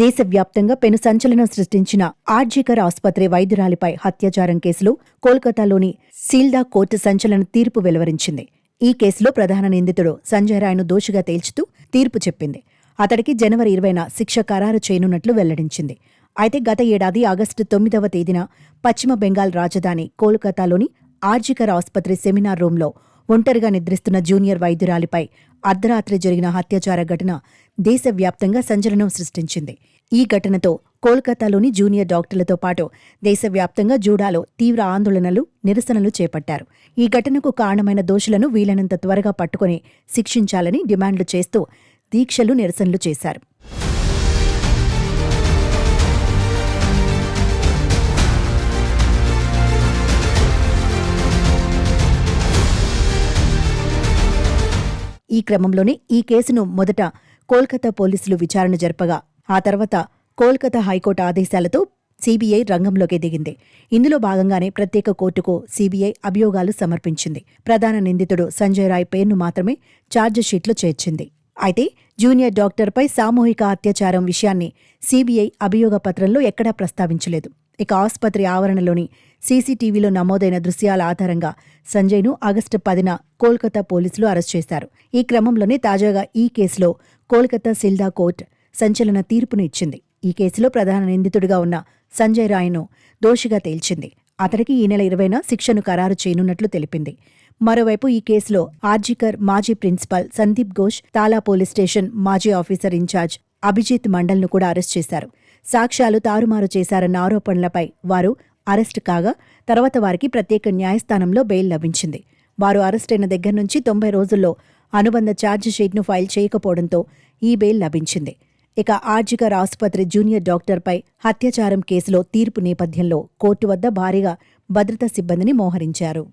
దేశవ్యాప్తంగా పెను సంచలనం సృష్టించిన ఆర్జీకర్ ఆసుపత్రి వైద్యురాలిపై హత్యాచారం కేసులో కోల్కతాలోని సీల్దా కోర్టు సంచలన తీర్పు వెలువరించింది. ఈ కేసులో ప్రధాన నిందితుడు సంజయ్ రాయ్ను దోషిగా తేల్చుతూ తీర్పు చెప్పింది. అతడికి జనవరి ఇరవైన శిక్ష ఖరారు చేయనున్నట్లు వెల్లడించింది. అయితే గత ఏడాది ఆగస్టు తొమ్మిదవ తేదీన పశ్చిమ బెంగాల్ రాజధాని కోల్కతాలోని ఆర్జికర్ ఆసుపత్రి సెమినార్ రూంలో ఒంటరిగా నిద్రిస్తున్న జూనియర్ వైద్యురాలిపై అర్ధరాత్రి జరిగిన హత్యాచార ఘటన దేశవ్యాప్తంగా సంచలనం సృష్టించింది. ఈ ఘటనతో కోల్కతాలోని జూనియర్ డాక్టర్లతో పాటు దేశవ్యాప్తంగా జూడాలో తీవ్ర ఆందోళనలు నిరసనలు చేపట్టారు. ఈ ఘటనకు కారణమైన దోషులను వీలైనంత త్వరగా పట్టుకుని శిక్షించాలని డిమాండ్లు చేస్తూ దీక్షలు నిరసనలు చేశారు. ఈ క్రమంలోనే ఈ కేసును మొదట కోల్కతా పోలీసులు విచారణ జరపగా ఆ తర్వాత కోల్కతా హైకోర్టు ఆదేశాలతో సీబీఐ రంగంలోకి దిగింది. ఇందులో భాగంగానే ప్రత్యేక కోర్టుకు సీబీఐ అభియోగాలు సమర్పించింది. ప్రధాన నిందితుడు సంజయ్ రాయ్ పేరును మాత్రమే ఛార్జిషీట్లో చేర్చింది. అయితే జూనియర్ డాక్టర్పై సామూహిక అత్యాచారం విషయాన్ని సీబీఐ అభియోగ పత్రంలో ఎక్కడా ప్రస్తావించలేదు. ఇక ఆసుపత్రి ఆవరణలోని సీసీటీవీలో నమోదైన దృశ్యాల ఆధారంగా సంజయ్ను ఆగస్టు పదిన కోల్కతా పోలీసులు అరెస్ట్ చేశారు. ఈ క్రమంలోనే తాజాగా ఈ కేసులో కోల్కతా సిల్దా కోర్టు సంచలన తీర్పును ఇచ్చింది. ఈ కేసులో ప్రధాన నిందితుడిగా ఉన్న సంజయ్ రాయ్ను దోషిగా తేల్చింది. అతడికి ఈ నెల ఇరవైన శిక్షను ఖరారు చేయనున్నట్లు తెలిపింది. మరోవైపు ఈ కేసులో ఆర్జికర్ మాజీ principal Sandip Ghosh Tala police station మాజీ ఆఫీసర్ ఇన్ఛార్జ్ అభిజిత్ మండల్ను కూడా అరెస్ట్ చేశారు. సాక్ష్యాలు తారుమారు చేశారన్న ఆరోపణలపై వారు అరెస్టు కాగా తర్వాత వారికి ప్రత్యేక న్యాయస్థానంలో బెయిల్ లభించింది. వారు అరెస్టైన దగ్గర నుంచి తొంభై రోజుల్లో అనుబంధ ఛార్జిషీట్ను ఫైల్ చేయకపోవడంతో ఈ బెయిల్ లభించింది. ఇక ఆర్జికర్ ఆసుపత్రి జూనియర్ డాక్టర్పై హత్యాచారం కేసులో తీర్పు నేపథ్యంలో కోర్టు వద్ద భారీగా భద్రతా సిబ్బందిని మోహరించారు.